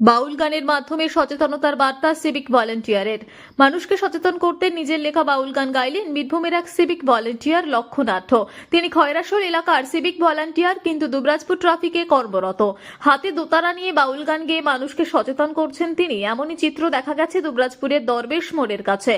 বাউল গানের মাধ্যমে সচেতনতার বার্তা সিভিক ভলেন্টিয়ারের। মানুষকে সচেতন করতে নিজের লেখা বাউল গান গাইলেন বীরভূমের এক সিভিক ভলেন্টিয়ার লক্ষ্যনাথ তিনি খয়রাসোল এলাকার সিভিক ভলান্টিয়ার, কিন্তু দুবরাজপুর ট্রাফিকে কর্মরত। হাতে দোতারা নিয়ে বাউল গান গেয়ে মানুষকে সচেতন করছেন তিনি, এমনই চিত্র দেখা গেছে দুবরাজপুরের দরবেশ মোড়ের কাছে।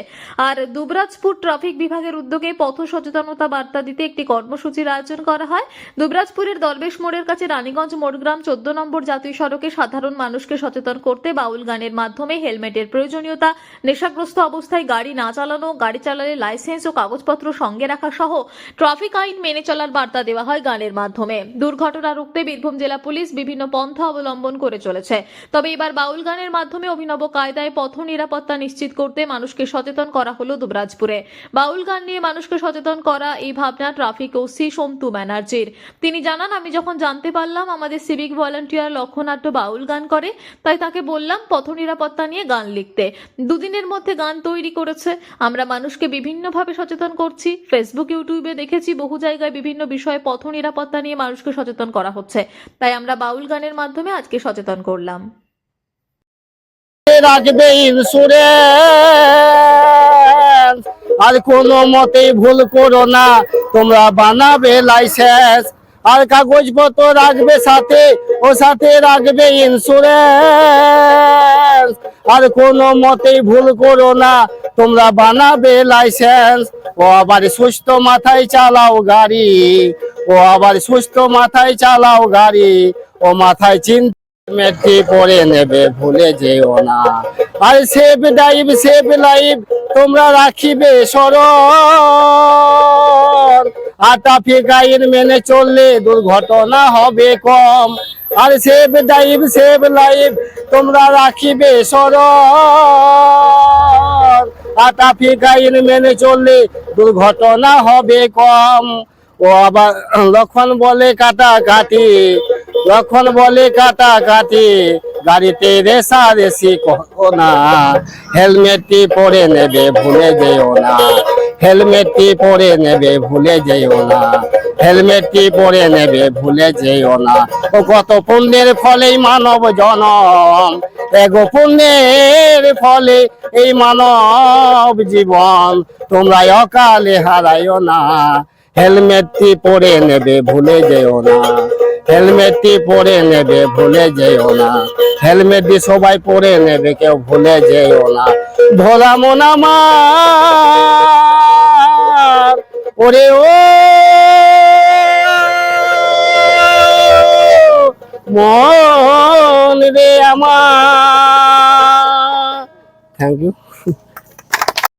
আর দুবরাজপুর ট্রাফিক বিভাগের উদ্যোগে পথ সচেতনতা বার্তা দিতে একটি কর্মসূচির আয়োজন করা হয়। দুবরাজপুরের দরবেশ মোড়ের কাছে রানীগঞ্জ মোড়গ্রাম চোদ্দ নম্বর জাতীয় সড়কে সাধারণ মানুষকে সচেতন করতে বাউল গানের মাধ্যমে হেলমেটের প্রয়োজনীয়তা, নেশাগ্রস্ত অবস্থায় গাড়ি না চালানো, গাড়ি চালালে লাইসেন্স ও কাগজপত্র সঙ্গে রাখা সহ ট্রাফিক আইন মেনে চলার বার্তা দেওয়া হয় গানের মাধ্যমে। দুর্ঘটনা রুখতে বীরভূম জেলা পুলিশ বিভিন্ন পন্থা অবলম্বন করে চলেছে। তবে এবার বাউল গানের মাধ্যমে অভিনব কায়দায় পথ নিরাপত্তা নিশ্চিত করতে মানুষকে সচেতন করা হলো দুবরাজপুরে। বাউল গান নিয়ে মানুষকে সচেতন করা এই ভাবনা ট্রাফিক ওসি সন্তু ব্যানার্জির। তিনি জানান, আমি যখন জানতে পারলাম আমাদের সিভিক ভলান্টিয়ার লক্ষ্যনাট্য বাউল গান করে তাই তাকে বললাম, পথ নিরাপত্তা নিয়ে গান লিখতে। দুদিনের মধ্যে গান তৈরি করেছে। আমরা মানুষকে বিভিন্নভাবে সচেতন করছি। ফেসবুক ইউটিউবে দেখেছি বহু জায়গায় বিভিন্ন বিষয়ে পথ নিরাপত্তা নিয়ে মানুষকে সচেতন করা হচ্ছে। তাই আমরা বাউল গানের মাধ্যমে আজকে সচেতন করলাম। আর কোনো মতে ভুল করো না। তোমরা বানাবে লাইসেন্স। আর কাগজপত্র রাখবে সাথে, ও সাথে রাখবে ইন্স্যুরেন্স আর কোনো মতেই ভুল করো না, তোমরা বানাবে লাইসেন্স ও আবার সুস্থ মাথায় চালাও গাড়ি, ও আবার সুস্থ মাথায় চালাও গাড়ি, ও মাথায় চিন্তা মেট্রি পরে নেবে, ভুলে যেও না। আর সেভ ডাইভ সেভ লাইভ তোমরা রাখিবে স্মরণ ট্রাফিক আইন মেনে চললে দুর্ঘটনা হবে কম। আর সেভ ডাইভ সেভ লাইভ, তোমরা রাখিবে স্মরণ। আর ট্রাফিক আইন মেনে চললে দুর্ঘটনা হবে কম। ও আবার লক্ষণ বলে কাটা কাটি লক্ষণ বলে কাটা কাটি গাড়িতে রেসা রেসি করো না, হেলমেটটি পরে নেবে, ভুলে যেও না। হেলমেটটি পরে নেবে, ভুলে যেও না। হেলমেটটি পরে নেবে, ভুলে যেও না। ও কত পুণ্যের ফলেই মানব জনম। এগো পুণ্যের ফলে এই মানব জীবন। তোমরা অকালে হারাইও না। হেলমেটটি পরে নেবে, ভুলে যেও না। হেলমেটটি পরে নেবে, ভুলে যেও না। হেলমেটটি সবাই পরে নেবে, কেউ ভুলে যেও না। ভোলা মন আমার। ওরে ও! মন রে আমার। Thank you